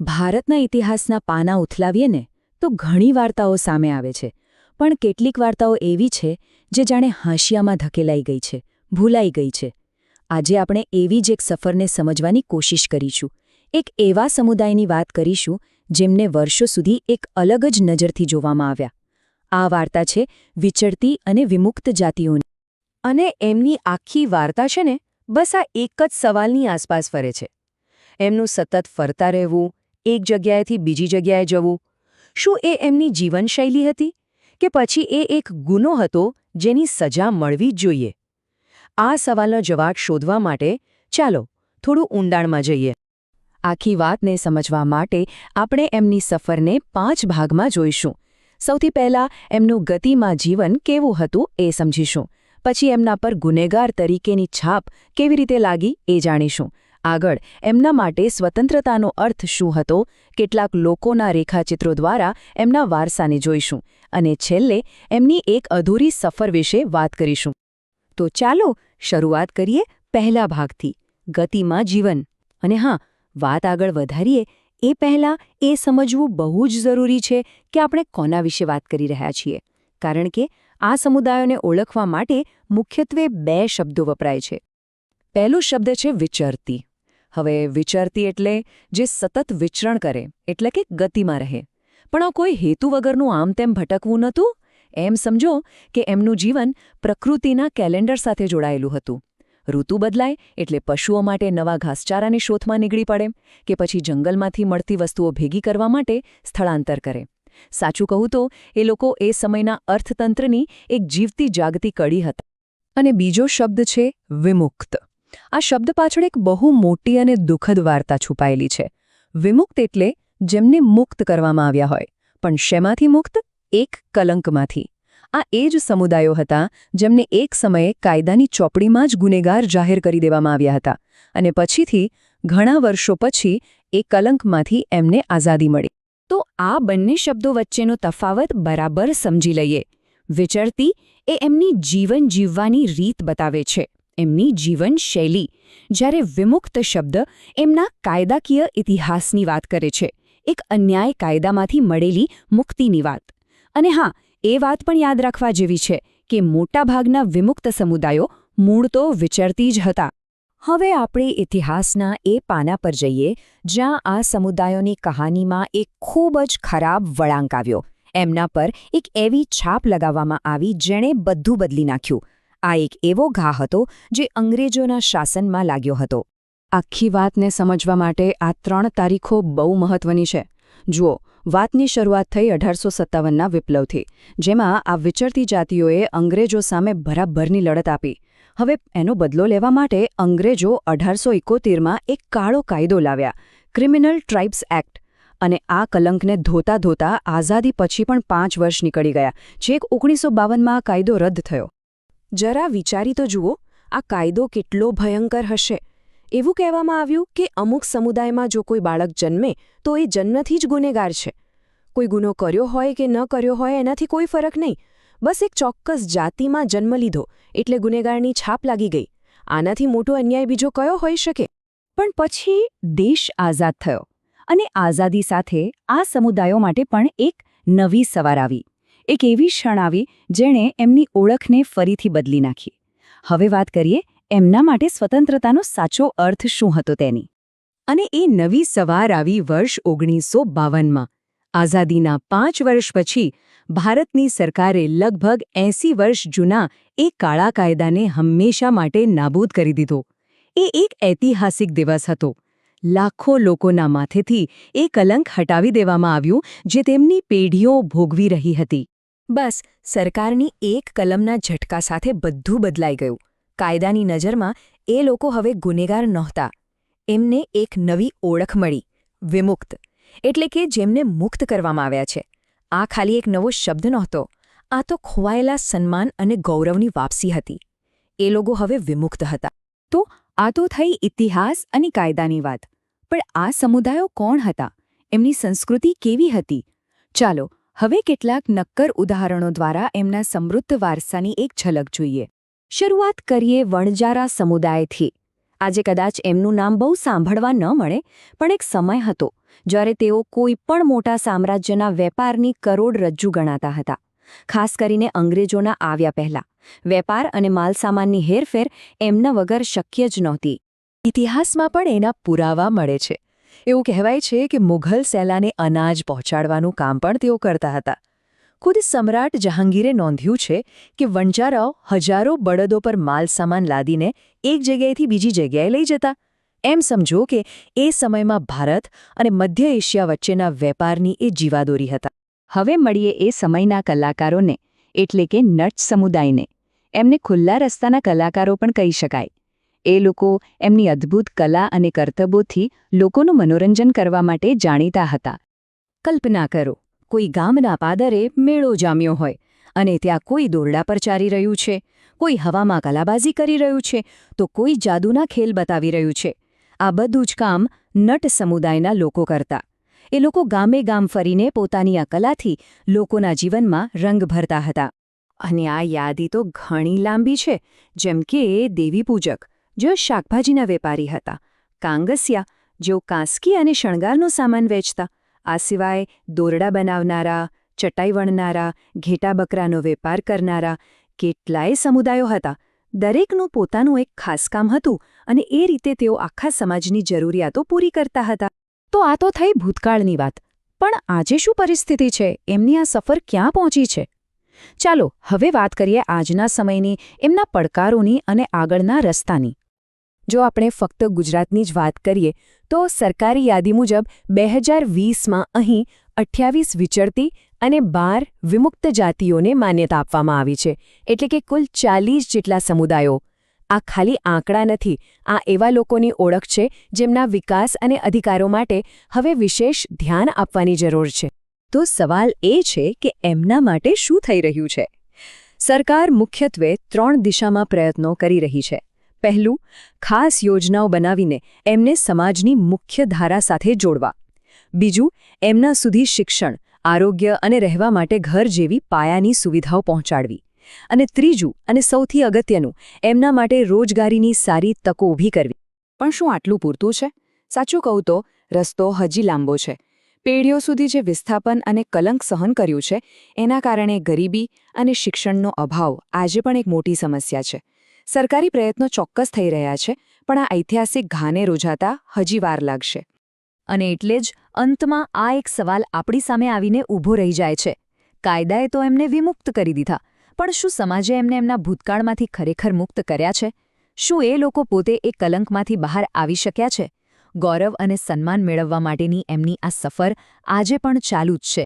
ભારતના ઇતિહાસના પાના ઉથલાવીએ ને તો ઘણી વાર્તાઓ સામે આવે છે, પણ કેટલીક વાર્તાઓ એવી છે જે જાણે હાંશિયામાં ધકેલાઈ ગઈ છે, ભૂલાઈ ગઈ છે. આજે આપણે એવી જ એક સફરને સમજવાની કોશિશ કરીશું, એક એવા સમુદાયની વાત કરીશું જેમને વર્ષો સુધી એક અલગ જ નજરથી જોવામાં આવ્યા. આ વાર્તા છે વિચરતી અને વિમુક્ત જાતિઓની. અને એમની આખી વાર્તા છે ને બસ આ એક જ સવાલની આસપાસ ફરે છે. એમનું સતત ફરતા રહેવું એક જગ્યાએથી બીજી જગ્યાએ જવું? શું એ એમની જીવનશૈલી હતી? કે પછી એ એક ગુનો હતો જેની સજા મળવી જ જોઈએ? આ સવાલનો જવાબ શોધવા માટે ચાલો થોડું ઊંડાણમાં જઈએ. આખી વાતને સમજવા માટે આપણે એમની સફરને પાંચ ભાગમાં જોઈશું. સૌથી પહેલા એમનું ગતિમાં જીવન કેવું હતું એ સમજીશું. પછી એમના પર ગુનેગાર તરીકેની છાપ કેવી રીતે લાગી એ જાણીશું. આગળ, એમના માટે સ્વતંત્રતાનો અર્થ શું હતો? કેટલાક લોકોના રેખાચિત્રો દ્વારા એમના વારસાને જોઈશું અને છેલ્લે એમની એક અધૂરી સફર વિશે વાત કરીશું. તો ચાલો શરૂઆત કરીએ પહેલા ભાગથી, ગતિમાં જીવન. અને હા, વાત આગળ વધારીએ, એ પહેલાં એ સમજવું બહુ જ જરૂરી છે કે આપણે કોના વિશે વાત કરી રહ્યા છીએ. કારણ કે આ સમુદાયોને ઓળખવા માટે મુખ્યત્વે બે શબ્દો વપરાય છે. પહેલો શબ્દ છે વિચરતી. હવે વિચરતી એટલે જે સતત વિચરણ કરે, એટલે કે ગતિમાં રહે. પણ આ કોઈ હેતુ વગરનું આમ તેમ ભટકવું નહોતું? એમ સમજો કે એમનું જીવન પ્રકૃતિના કેલેન્ડર સાથે જોડાયેલું હતું. ઋતુ બદલાય એટલે પશુઓ માટે નવા ઘાસચારાની શોધમાં નીકળી પડે કે પછી જંગલમાંથી મળતી વસ્તુઓ ભેગી કરવા માટે સ્થળાંતર કરે. સાચું કહું તો એ લોકો એ સમયના અર્થતંત્રની એક જીવતી જાગતી કડી હતા. અને બીજો શબ્દ છે, વિમુક્ત. આ શબ્દ પાછળ એક બહુ મોટી અને દુઃખદ વાર્તા છુપાયેલી છે. વિમુક્ત એટલે જેમને મુક્ત કરવામાં આવ્યા હોય. પણ શેમાંથી મુક્ત? એક કલંકમાંથી. આ એ જ સમુદાયો હતા જેમને એક સમયે કાયદાની ચોપડીમાં જ ગુનેગાર જાહેર કરી દેવામાં આવ્યા હતા અને પછીથી ઘણા વર્ષો પછી એ કલંકમાંથી એમને આઝાદી મળી. તો આ બંને શબ્દો વચ્ચેનો તફાવત બરાબર સમજી લઈએ. વિચરતી એ એમની જીવન જીવવાની રીત બતાવે છે. એમની જીવનશૈલી, જ્યારે વિમુક્ત શબ્દ એમના કાયદાકીય ઇતિહાસની વાત કરે છે. એક અન્યાય કાયદામાંથી મળેલી મુક્તિની વાત. અને હા, એ વાત પણ યાદ રાખવા જેવી છે કે મોટાભાગના વિમુક્ત સમુદાયો મૂળ તો વિચરતી જ હતા. હવે આપણે ઇતિહાસના એ પાના પર જઈએ, જ્યાં આ સમુદાયોની કહાનીમાં એક ખૂબ જ ખરાબ વળાંક આવ્યો. એમના પર એક એવી છાપ લગાવવામાં આવી જેણે બધું બદલી નાખ્યું. આ એક એવો ઘા હતો જે અંગ્રેજોના શાસનમાં લાગ્યો હતો. આખી વાતને સમજવા માટે આ ત્રણ તારીખો બહુ મહત્વની છે. જુઓ, વાતની શરૂઆત થઈ અઢારસો સત્તાવનના વિપ્લવથી, જેમાં આ વિચરતી જાતિઓએ અંગ્રેજો સામે બરાબરની લડત આપી. હવે એનો બદલો લેવા માટે અંગ્રેજો અઢારસો ઇકોતેરમાં એક કાળો કાયદો લાવ્યા ક્રિમિનલ ટ્રાઇબ્સ એક્ટ અને આ કલંકને ધોતા ધોતા આઝાદી પછી પણ પાંચ વર્ષ નીકળી ગયા છેક ઓગણીસો બાવનમાં આ કાયદો રદ થયો. જરા વિચારી તો જુઓ, આ કાયદો કેટલો ભયંકર હશે. એવું કહેવામાં આવ્યું કે અમુક સમુદાયમાં જો કોઈ બાળક જન્મે, તો એ જન્મથી જ ગુનેગાર છે. કોઈ ગુનો કર્યો હોય કે ન કર્યો હોય એનાથી કોઈ ફરક નહીં. બસ એક ચોક્કસ જાતિમાં જન્મ લીધો, એટલે ગુનેગારની છાપ લાગી ગઈ. આનાથી મોટો અન્યાય બીજો કયો હોઈ શકે? પણ પછી દેશ આઝાદ થયો, અને આઝાદી સાથે આ સમુદાયો માટે પણ એક નવી સવાર આવી. એક એવી ક્ષણ આવી જેણે એમની ઓળખને ફરીથી બદલી નાખી. હવે વાત કરીએ એમના માટે સ્વતંત્રતાનો સાચો અર્થ શું હતો તેની. અને એ નવી સવાર આવી વર્ષ ઓગણીસો બાવનમાં. આઝાદીના પાંચ વર્ષ પછી ભારતની સરકારે લગભગ એંસી વર્ષ જૂના એ કાળા કાયદાને હંમેશા માટે નાબૂદ કરી દીધો. એ એક ઐતિહાસિક દિવસ હતો. લાખો લોકોના માથેથી એ કલંક હટાવી દેવામાં આવ્યું, જે તેમની પેઢીઓ ભોગવી રહી હતી. બસ, સરકારની એક કલમના ઝટકા સાથે બધું બદલાઈ ગયું. કાયદાની નજરમાં એ લોકો હવે ગુનેગાર નહોતા. એમને એક નવી ઓળખ મળી, વિમુક્ત. એટલે કે જેમને મુક્ત કરવામાં આવ્યા છે. આ ખાલી એક નવો શબ્દ નહોતો. આ તો ખોવાયેલા સન્માન અને ગૌરવની વાપસી હતી. એ લોકો હવે વિમુક્ત હતા. તો આ તો થઈ ઇતિહાસ અને કાયદાની વાત. પણ આ સમુદાયો કોણ હતા? એમની સંસ્કૃતિ કેવી હતી? ચાલો હવે કેટલાક નક્કર ઉદાહરણો દ્વારા એમના સમૃદ્ધ વારસાની એક ઝલક જોઈએ. શરૂઆત કરીએ વણજારા સમુદાયથી. આજે કદાચ એમનું નામ બહુ સાંભળવા ન મળે, પણ એક સમય હતો જ્યારે તેઓ કોઈ પણ મોટા સામ્રાજ્યના વેપારની કરોડરજ્જુ ગણાતા હતા. ખાસ કરીને અંગ્રેજોના આવ્યા પહેલા. વેપાર અને માલસામાનની હેરફેર એમના વગર શક્ય જ નહોતી. ઇતિહાસમાં પણ એના પુરાવા મળે છે. એવું કહેવાય છે કે મુઘલ સેલાને અનાજ પહોંચાડવાનું કામ પણ તેઓ કરતા હતા. ખુદ સમ્રાટ જહાંગીરે નોંધ્યું છે કે વણજારાઓ હજારો બળદો પર માલ સામાન લાદીને એક જગ્યાએથી બીજી જગ્યાએ લઈ જતા. એમ સમજો કે એ સમયમાં ભારત અને મધ્ય એશિયા વચ્ચેના વેપારની એ જીવાદોરી હતા. હવે મળીએ એ સમયના કલાકારોને, એટલે કે નટ સમુદાયને. એમને ખુલ્લા રસ્તાના કલાકારો પણ કહી શકાય. એ લોકો એમની અદ્ભુત કલા અને કર્તબોથી લોકોનું મનોરંજન કરવા માટે જાણીતા હતા. કલ્પના કરો, કોઈ ગામના પાદરે મેળો જામ્યો હોય અને ત્યાં કોઈ દોરડા પર ચારી રહ્યું છે, કોઈ હવામાં કલાબાજી કરી રહ્યું છે, તો કોઈ જાદુના ખેલ બતાવી રહ્યું છે. આ બધું જ કામ નટ સમુદાયના લોકો કરતા. એ લોકો ગામે ગામ ફરીને પોતાની આ કલાથી લોકોના જીવનમાં રંગ ભરતા હતા. અને આ યાદી તો ઘણી લાંબી છે, જેમ કે દેવી પૂજક. જેઓ શાકભાજીના વેપારી હતા, કાંગસિયા, જેઓ કાંસકી અને શણગારનો સામાન વેચતા, આ સિવાય દોરડા બનાવનારા, ચટાઈ વણનારા, ઘેટા બકરાનો વેપાર કરનારા કેટલાય સમુદાયો હતા. દરેકનું પોતાનું એક ખાસ કામ હતું અને એ રીતે તેઓ આખા સમાજની જરૂરિયાતો પૂરી કરતા હતા. તો આ તો થઈ ભૂતકાળની વાત, પણ આજે શું પરિસ્થિતિ છે? એમની આ સફર ક્યાં પહોંચી છે? ચાલો, હવે વાત કરીએ આજના સમયની, એમના પડકારોની અને આગળના રસ્તાની. જો આપણે ફક્ત ગુજરાતની જ વાત કરીએ, તો સરકારી યાદી મુજબ બે હજાર વીસમાં અહીં અઠ્યાવીસ વિચરતી અને બાર વિમુક્ત જાતિઓને માન્યતા આપવામાં આવી છે. એટલે કે કુલ ચાલીસ જેટલા સમુદાયો. આ ખાલી આંકડા નથી, આ એવા લોકોની ઓળખ છે જેમના વિકાસ અને અધિકારો માટે હવે વિશેષ ધ્યાન આપવાની જરૂર છે. તો સવાલ એ છે કે એમના માટે શું થઈ રહ્યું છે? સરકાર મુખ્યત્વે ત્રણ દિશામાં પ્રયત્નો કરી રહી છે. પહેલું, ખાસ યોજનાઓ બનાવીને એમને સમાજની મુખ્ય ધારા સાથે જોડવા. બીજું, એમના સુધી શિક્ષણ, આરોગ્ય અને રહેવા માટે ઘર જેવી પાયાની સુવિધાઓ પહોંચાડવી. અને ત્રીજું, અને સૌથી અગત્યનું, એમના માટે રોજગારીની સારી તકો ઊભી કરવી. પણ શું આટલું પૂરતું છે? સાચું કહું તો, રસ્તો હજી લાંબો છે. પેઢીઓ સુધી જે વિસ્થાપન અને કલંક સહન કર્યું છે, એના કારણે ગરીબી અને શિક્ષણનો અભાવ આજે પણ એક મોટી સમસ્યા છે. સરકારી પ્રયત્નો ચોક્કસ થઈ રહ્યા છે, પણ આ ઐતિહાસિક ઘાને રોજાતા હજી વાર લાગશે. અને એટલે જ અંતમાં આ એક સવાલ આપણી સામે આવીને ઊભો રહી જાય છે. કાયદાએ તો એમને વિમુક્ત કરી દીધા, પણ શું સમાજે એમને એમના ભૂતકાળમાંથી ખરેખર મુક્ત કર્યા છે? શું એ લોકો પોતે એ કલંકમાંથી બહાર આવી શક્યા છે? ગૌરવ અને સન્માન મેળવવા માટેની એમની આ સફર આજે પણ ચાલુ જ છે.